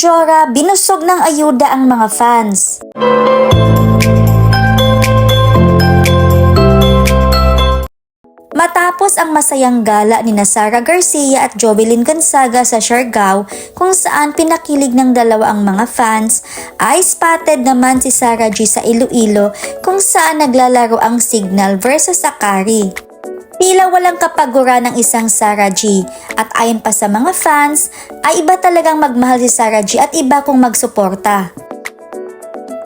Jora, binusog ng ayuda ang mga fans. Matapos ang masayang gala ni Sara Garcia at Jovelyn Gonzaga sa Siargao kung saan pinakilig ng dalawa ang mga fans, ay spotted naman si Sarah G sa Iloilo kung saan naglalaro ang Signal versus Akari. Tila walang kapagura ng isang Sarah G at ayon pa sa mga fans ay iba talagang magmahal si Sarah G at iba kung magsuporta.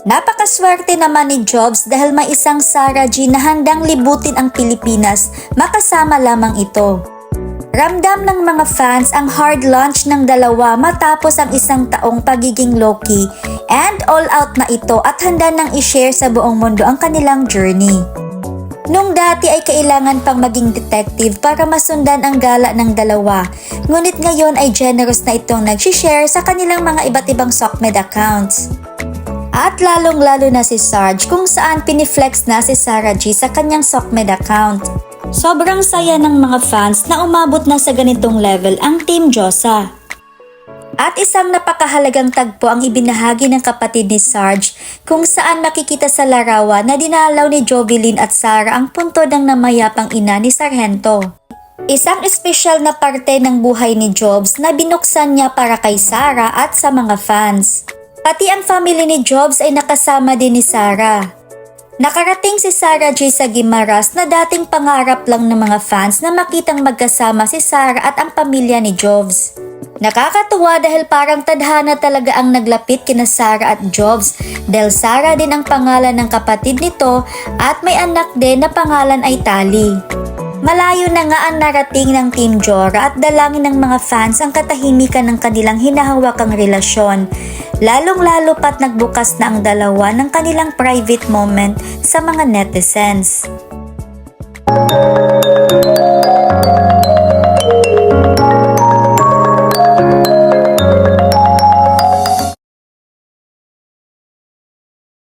Napakaswerte naman ni Jobs dahil may isang Sarah G na handang libutin ang Pilipinas makasama lamang ito. Ramdam ng mga fans ang hard launch ng dalawa matapos ang isang taong pagiging low-key and all out na ito at handa nang i-share sa buong mundo ang kanilang journey. Nung dati ay kailangan pang maging detective para masundan ang gala ng dalawa, ngunit ngayon ay generous na itong nag-share sa kanilang mga iba't ibang Sockmed accounts. At lalong-lalo na si Sarge kung saan piniflex na si Sarah G sa kanyang Sockmed account. Sobrang saya ng mga fans na umabot na sa ganitong level ang Team Josa. At isang napakahalagang tagpo ang ibinahagi ng kapatid ni Sarge kung saan makikita sa larawan na dinalaw ni Jovelyn at Sarah ang punto ng namayapang ina ni Sargento. Isang espesyal na parte ng buhay ni Jobs na binuksan niya para kay Sarah at sa mga fans. Pati ang family ni Jobs ay nakasama din ni Sarah. Nakarating si Sarah J sa Gimaras na dating pangarap lang ng mga fans na makitang magkasama si Sarah at ang pamilya ni Jobs. Nakakatuwa dahil parang tadhana talaga ang naglapit kina Sarah at Jobs dahil Sarah din ang pangalan ng kapatid nito at may anak din na pangalan ay Tali. Malayo na nga ang narating ng Team Jora at dalangin ng mga fans ang katahimikan ng kanilang hinahawakang relasyon. Lalong-lalo pat nagbukas na ang dalawa ng kanilang private moment sa mga netizens.